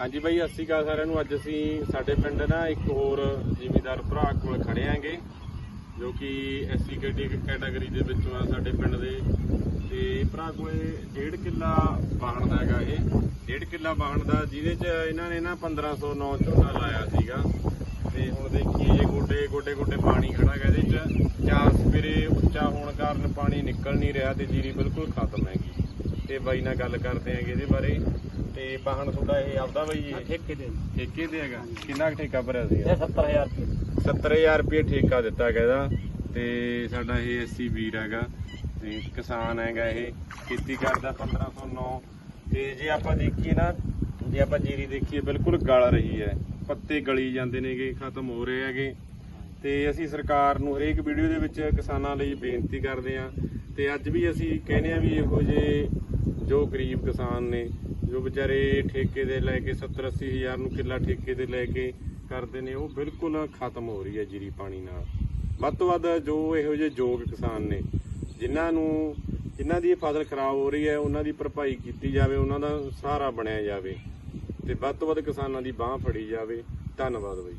ਹਾਂਜੀ ਬਾਈ, ਸਤਿ ਸ਼੍ਰੀ ਅਕਾਲ ਸਾਰਿਆਂ ਨੂੰ। ਅੱਜ ਅਸੀਂ ਸਾਡੇ ਪਿੰਡ ਨਾ ਇੱਕ ਹੋਰ ਜ਼ਿਮੀਦਾਰ ਭਰਾ ਕੋਲ ਖੜੇ ਆਂਗੇ ਜੋ ਕਿ ਐਸਸੀ ਕੈਟਾਗਰੀ ਦੇ ਵਿੱਚੋਂ ਆ ਸਾਡੇ ਪਿੰਡ ਦੇ। ਤੇ ਭਰਾ ਕੋਲੇ ਡੇਢ ਕਿੱਲਾ ਬਾਹਣ ਦਾ ਹੈਗਾ ਇਹ। ਡੇਢ ਕਿੱਲਾ ਬਾਹਣ ਦਾ, ਜਿਹਦੇ ਚ ਇਹਨਾਂ ਨੇ ਨਾ 1509 ਝੋਨਾ ਲਾਇਆ ਸੀਗਾ। ਤੇ ਹੁਣ ਦੇਖੀਏ ਜੇ ਗੋਡੇ ਗੋਡੇ ਗੋਡੇ ਪਾਣੀ ਖੜਾ ਹੈਗਾ ਇਹਦੇ ਚ ਚਾਰ ਸਵੇਰੇ ਉੱਚਾ ਹੋਣ ਕਾਰਨ ਪਾਣੀ ਨਿਕਲ ਨਹੀਂ ਰਿਹਾ ਤੇ ਜੀਰੀ ਬਿਲਕੁਲ ਖਤਮ ਹੈਗੀ। ਤੇ ਬਾਈ ਨਾਲ ਗੱਲ ਕਰਦੇ ਆਂਗੇ ਇਹਦੇ ਬਾਰੇ। ਤੇ ਬਾਹਣ ਤੁਹਾਡਾ ਇਹ ਆਪਦਾ ਬਾਈ ਜੀ ਠੇਕੇ ਦੇ ਠੇਕੇ ਤੇ ਹੈਗਾ। ਕਿੰਨਾ ਕੁ ਠੇਕਾ ਭਰਿਆ ਸੀ ਇਹ 70000 ਰੁਪਏ। 70000 ਰੁਪਏ ਠੇਕਾ ਦਿੱਤਾ ਗਿਆ ਇਹਦਾ। ਤੇ ਸਾਡਾ ਇਹ ਐਸਸੀ ਵੀਰ ਹੈਗਾ। ਤੇ ਕਿਸਾਨ ਹੈਗਾ ਇਹ। ਖੇਤੀ ਕਰਦਾ 1509 ਤੇ ਜੇ ਆਪਾਂ ਦੇਖੀਏ ਨਾ ਜੇ ਆਪਾਂ ਜੀਰੀ ਦੇਖੀਏ ਬਿਲਕੁਲ ਗਲ ਰਹੀ ਹੈ। ਪੱਤੇ ਗਲੀ ਜਾਂਦੇ ਨੇਗੇ ਖਤਮ ਹੋ ਰਹੇ ਹੈਗੇ। ਤੇ ਅਸੀਂ ਸਰਕਾਰ ਨੂੰ ਹਰੇਕ ਵੀਡੀਓ ਦੇ ਵਿੱਚ ਕਿਸਾਨਾਂ ਲਈ ਬੇਨਤੀ ਕਰਦੇ ਹਾਂ। ਤੇ ਅੱਜ ਵੀ ਅਸੀਂ ਕਹਿੰਦੇ ਆ ਵੀ ਇਹੋ ਜਿਹੇ ਜੋ ਗਰੀਬ ਕਿਸਾਨ ਨੇ, ਜੋ ਵਿਚਾਰੇ ਠੇਕੇ ਦੇ ਲੈ ਕੇ 70 80 ਹਜ਼ਾਰ ਨੂੰ ਕਿੱਲਾ ਠੇਕੇ ਤੇ ਲੈ ਕੇ ਕਰਦੇ ਨੇ, ਉਹ ਬਿਲਕੁਲ ਖਤਮ ਹੋ ਰਹੀ ਹੈ ਜੀਰੀ ਪਾਣੀ ਨਾਲ। ਵੱਧ ਤੋਂ ਵੱਧ ਜੋ ਇਹੋ ਜਿਹੇ ਯੋਗ ਕਿਸਾਨ ਨੇ, ਜਿਨ੍ਹਾਂ ਨੂੰ, ਜਿਨ੍ਹਾਂ ਦੀ ਫਸਲ ਖਰਾਬ ਹੋ ਰਹੀ ਹੈ, ਉਹਨਾਂ ਦੀ ਭਰਪਾਈ ਕੀਤੀ ਜਾਵੇ, ਉਹਨਾਂ ਦਾ ਸਹਾਰਾ ਬਣਿਆ ਜਾਵੇ ਤੇ ਵੱਧ ਤੋਂ ਵੱਧ ਕਿਸਾਨਾਂ ਦੀ ਬਾਹ ਫੜੀ ਜਾਵੇ। ਧੰਨਵਾਦ ਬਾਈ।